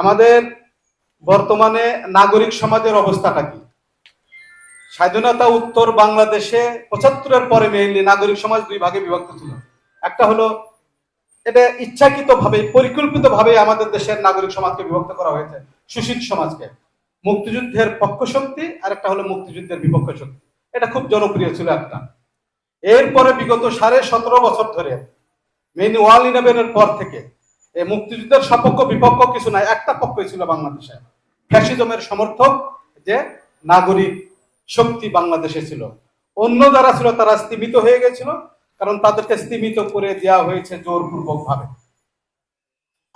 আমাদের বর্তমানে নাগরিক সমাজের অবস্থাটা কি? স্বাধীনতা উত্তর বাংলাদেশে পঁচাত্তরের পরে মেইনলি নাগরিক সমাজ দুই ভাগে বিভক্ত ছিল। একটা হলো, এটা ইচ্ছাকৃত ভাবে পরিকল্পিত ভাবে আমাদের দেশের নাগরিক সমাজকে বিভক্ত করা হয়েছে, সুশীল সমাজকে। মুক্তিযুদ্ধের পক্ষ শক্তি আর একটা হলো মুক্তিযুদ্ধের বিপক্ষ শক্তি। এটা খুব জনপ্রিয় ছিল একটা। এরপরে বিগত সাড়ে সতেরো বছর ধরে মেইন ওয়াল ইলেভেনের পর থেকে এই মুক্তিযুদ্ধের সপক্ষ, বিপক্ষ কিছু নাই, একটা পক্ষই ছিল বাংলাদেশে। ফ্যাসিজমের সমর্থক যে নাগরিক শক্তি বাংলাদেশে ছিল। অন্য যারা ছিল, তারা স্তীমিত হয়ে গেছিল, কারণ তাদেরকে স্তীমিত করে দেওয়া হয়েছে জোরপূর্বক ভাবে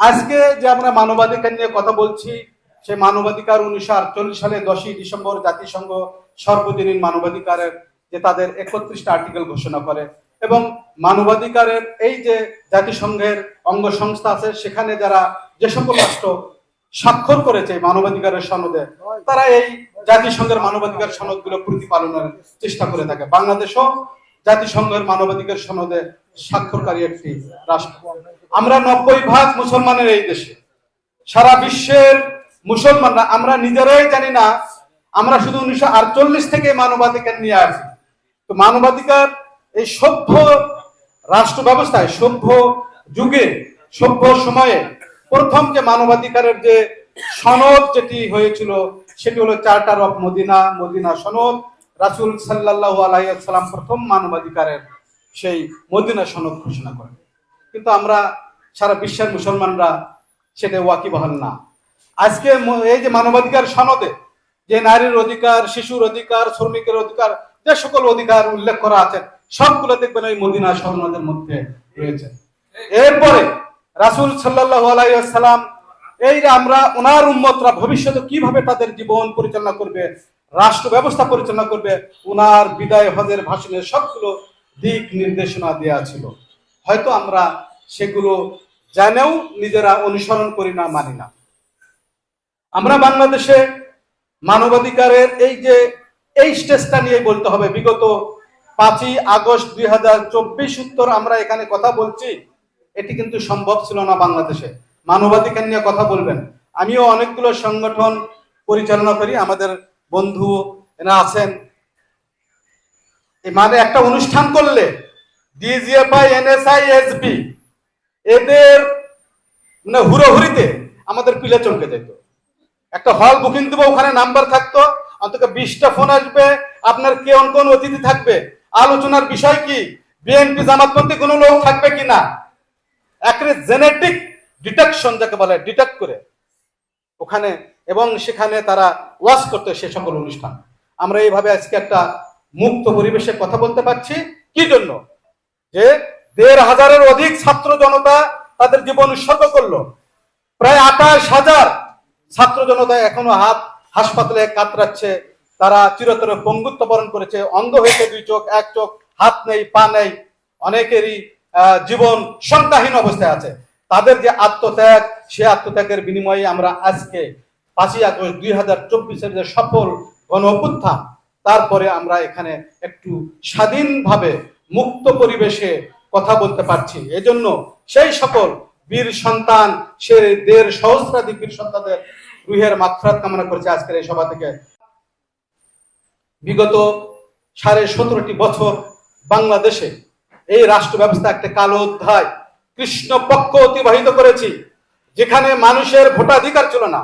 আজকে যে আমরা মানবাধিকার নিয়ে কথা বলছি সে মানবাধিকার উনিশশো আটচল্লিশ সালে দশই ডিসেম্বর জাতিসংঘ সর্বজনীন মানবাধিকারের যে তাদের একত্রিশটা আর্টিকেল ঘোষণা করে এবং মানবাধিকারের এই যে জাতিসংঘের অঙ্গ সংস্থা আছে, সেখানে যারা যে সকল রাষ্ট্র স্বাক্ষর করেছে মানবাধিকারের সনদে, তারা এই জাতিসংঘের মানবাধিকার সনদগুলো প্রতিপালনের চেষ্টা করে থাকে। বাংলাদেশও জাতিসংঘের মানবাধিকার সনদে স্বাক্ষরকারী একটি রাষ্ট্র। আমরা নব্বই ভাগ মুসলমানের এই দেশে। সারা বিশ্বের মুসলমানরা, আমরা নিজেরাই জানি না, আমরা শুধু উনিশশো আটচল্লিশ থেকে মানবাধিকার নিয়ে আসি। তো মানবাধিকার এই সভ্য রাষ্ট্র ব্যবস্থায়, সভ্য যুগে, সভ্য সময়ে প্রথম যে মানবাধিকারের যে সনদ যেটি হয়েছিল, সেটি হলো চার্টার অফ মদিনা মদিনা সনদ। রাসুল সাল্লাল্লাহু আলাইহি সাল্লাম প্রথম মানবাধিকারের সেই মদিনা সনদ ঘোষণা করেন। কিন্তু আমরা, সারা বিশ্বের মুসলমানরা সেটা ওয়াকিবহাল না। আজকে এই যে মানবাধিকার সনদে, যে নারীর অধিকার, শিশুর অধিকার, শ্রমিকের অধিকার, যে সকল অধিকার উল্লেখ করা আছে সবগুলো দেখবেন ওই মদিনা সনদের মধ্যে রয়েছে। এরপরে রাসূল সাল্লাম এই আমরা ওনার উম্মতরা ভবিষ্যতে কীভাবে তাদের জীবন পরিচালনা করবে, রাষ্ট্র ব্যবস্থা পরিচালনা করবে ওনার বিদায় হজের ভাষণের সবগুলো দিক নির্দেশনা দেওয়া ছিল। হয়তো আমরা সেগুলো জানেও, নিজেরা অনুসরণ করি না, মানি না। আমরা বাংলাদেশে মানবাধিকারের এই যে এই স্টেজটা নিয়ে বলতে হবে, বিগত পাঁচই আগস্ট দুই হাজার চব্বিশ উত্তর আমরা এখানে কথা বলছি। এটি কিন্তু সম্ভব ছিল না বাংলাদেশে। মানবাধিকার নিয়ে কথা বলবেন। আমিও অনেকগুলো সংগঠন পরিচালনা করি, আমাদের বন্ধু এরা আছেন। মানে একটা অনুষ্ঠান করলে ডিজিএফআই, এনএসআই, এসবি এদের মানে হুড়োহুড়িতে আমাদের পিলে চমকে যেত। একটা হল বুকিং দেবো, ওখানে নাম্বার থাকতো, অন্তত বিশটা ফোন আসবে, আপনার কে কোন অতিথি থাকবে আলোচনার বিষয় কি? বিএনপি জামাতপন্থী কোনো লোক থাকবে কিনা একেবারে জেনেটিক ডিটেকশন যাকে বলে, ডিটেক্ট করে। ওখানে এবং সেখানে তারা ওয়াশ করতে সে সকল অনুষ্ঠান। আমরা এইভাবে আজকে একটা মুক্ত পরিবেশে কথা বলতে পারছি। কি জন্য? যে দেড় হাজারের অধিক ছাত্র জনতা তাদের জীবন উৎসর্গ করল। প্রায় আঠাশ হাজার ছাত্র জনতা এখনও হাত হাসপাতালে কাতরাচ্ছে। তারা চিরতরে পঙ্গুত্ব বরণ করেছে। অন্ধ হয়েছে দুই চোখ, এক চোখ, হাত নেই, পা নেই। অনেকেরই জীবন সংখ্যাহীন অবস্থায় আছে। তাদের যে আত্মত্যাগ, সে আত্মত্যাগের বিনিময়ে আমরা আজকে পাঁচই আগস্ট দুই হাজার চব্বিশের যে সফল গণ অভ্যুত্থান, তারপরে আমরা এখানে একটু স্বাধীনভাবে মুক্ত পরিবেশে কথা বলতে পারছি। এজন্য সেই সকল বীর সন্তান, সে দেড় সহস্রাধিক বীর সন্তানদের রুহের মাত্রাত কামনা করছে আজকের এই সভা থেকে। বিগত সাড়ে সতেরোটি বছর বাংলাদেশে এই রাষ্ট্র ব্যবস্থা একটা কালো অধ্যায়। কৃষ্ণ পক্ষ অতিবাহিত করেছি যেখানে মানুষের ভোটাধিকার ছিল না।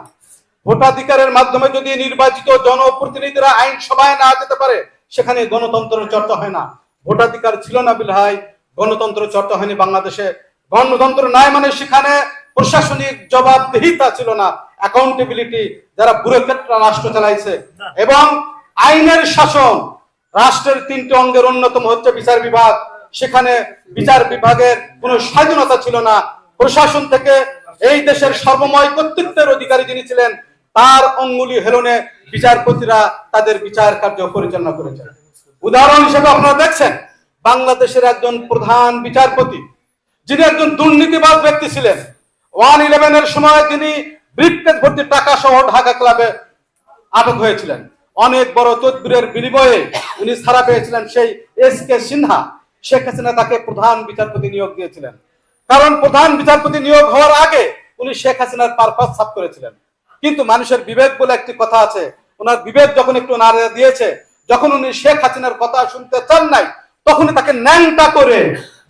ভোটাধিকারের মাধ্যমে যদি নির্বাচিত জনপ্রতিনিধিরা আইনসভায় না যেতে পারে সেখানে গণতন্ত্রের চর্চা হয় না। ভোটাধিকার ছিল না বিলহাই গণতন্ত্র চর্চা হয়নি বাংলাদেশে। গণতন্ত্র নাই মানে সেখানে প্রশাসনিক জবাবদিহিতা ছিল না। অ্যাকাউন্টেবিলিটি যারা ব্যুরোক্রেটরা রাষ্ট্র চালাইছে। এবং আইনের শাসন, রাষ্ট্রের তিনটি অঙ্গের অন্যতম হচ্ছে বিচার বিভাগ। সেখানে বিচার বিভাগের কোনো স্বাধীনতা ছিল না। প্রশাসন থেকে এই দেশের সর্বময় কর্তৃত্বের অধিকারী যিনি ছিলেন, তার অঙ্গুলি হেলনে বিচারপতিরা তাদের বিচার কার্য পরিচালনা করেছেন। উদাহরণ হিসেবে আপনারা দেখছেন, বাংলাদেশের একজন প্রধান বিচারপতি, যিনি একজন দুর্নীতিবাদ ব্যক্তি ছিলেন। ওয়ান ইলেভেনের সময় তিনি ব্রিফকেস ভর্তি টাকা সহ ঢাকা ক্লাবে আটক হয়েছিলেন। অনেক বড় তদবিরের বিনিময়ে উনি ছাড়া পেয়েছিলেন সেই এস কে সিনহা। শেখ হাসিনা তাকে প্রধান বিচারপতি নিয়োগ দিয়েছিলেন। কারণ প্রধান বিচারপতি নিয়োগ হওয়ার আগে উনি শেখ হাসিনার পারপাস সাফ করেছিলেন। কিন্তু মানুষের বিবেক বলে একটি কথা আছে, ওনার বিবেক যখন একটু নাড়া দিয়েছে, যখন উনি শেখ হাসিনার কথা শুনতে চান নাই তখন তাকে ন্যাংটা করে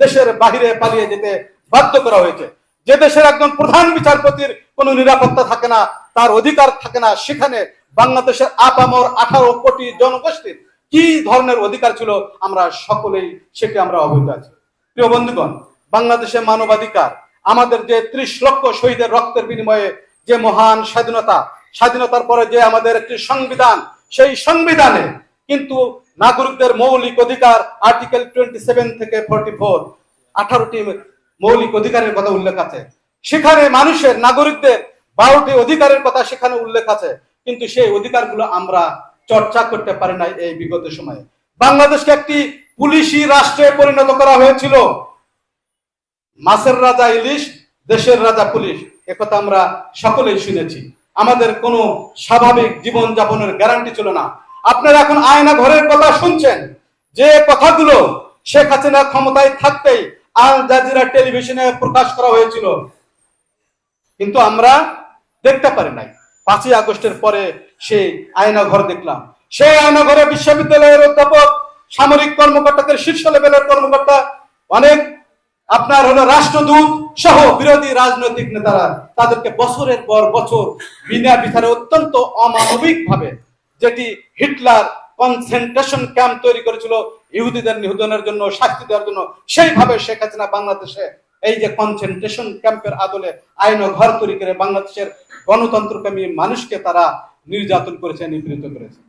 দেশের বাহিরে পালিয়ে যেতে বাধ্য করা হয়েছে। যে দেশের একজন প্রধান বিচারপতির কোনো নিরাপত্তা থাকে না, তার অধিকার থাকে না, সেখানে বাংলাদেশের আপামর আঠারো কোটি জনগোষ্ঠীর কি ধরনের অধিকার ছিল আমরা সকলেই সেটি আমরা অবহিত আছি। প্রিয় বন্ধুগণ, বাংলাদেশে মানবাধিকার, আমাদের যে ত্রিশ লক্ষ শহীদের রক্তের বিনিময়ে যে মহান স্বাধীনতা, স্বাধীনতার পরে যে আমাদের একটি সংবিধান, সেই সংবিধানে কিন্তু নাগরিকদের মৌলিক অধিকার আর্টিকেল টোয়েন্টি সেভেন থেকে ফোরটি ফোর, আঠারোটি মৌলিক অধিকারের কথা উল্লেখ আছে। সেখানে মানুষের, নাগরিকদের বারোটি অধিকারের কথা সেখানে উল্লেখ আছে। কিন্তু সেই অধিকারগুলো আমরা চর্চা করতে পারি না এই বিগত সময়ে। বাংলাদেশকে একটি পুলিশি রাষ্ট্রে পরিণত করা হয়েছিল। মাছের রাজা ইলিশ, দেশের রাজা পুলিশ। একথা আমরা সকলেই শুনেছি। আমাদের কোনো স্বাভাবিক জীবন যাপনের গ্যারান্টি ছিল না। আপনারা এখন আয়না ঘরের কথা শুনছেন। যে কথাগুলো শেখ হাসিনা ক্ষমতায় থাকতেই আল জাজিরা টেলিভিশনে প্রকাশ করা হয়েছিল। কিন্তু আমরা দেখতে পারি নাই। পাঁচই আগস্টের পরে সেই আয়না ঘর দেখলাম। সেই আয়না ঘরে বিশ্ববিদ্যালয়ের অধ্যাপক, সামরিক কর্মকর্তাদের শীর্ষ লেভেলের কর্মকর্তা, অনেক আপনার হলো রাষ্ট্রদূত সহ বিরোধী রাজনৈতিক নেতারা তাদেরকে বছরের পর বছর বিনা বিচারে অত্যন্ত অমানবিক ভাবে যেটি হিটলার কনসেন্ট্রেশন ক্যাম্প তৈরি করেছিল, ইহুদিদের নিহতনের জন্য, শাস্তি দেওয়ার জন্য, সেইভাবে শেখ হাসিনা বাংলাদেশে এই যে কনসেন্ট্রেশন ক্যাম্পের আদলে আইন ঘর তৈরি করে বাংলাদেশের গণতন্ত্রকামী মানুষকে তারা নির্যাতন করেছে নিপীড়িত করেছে।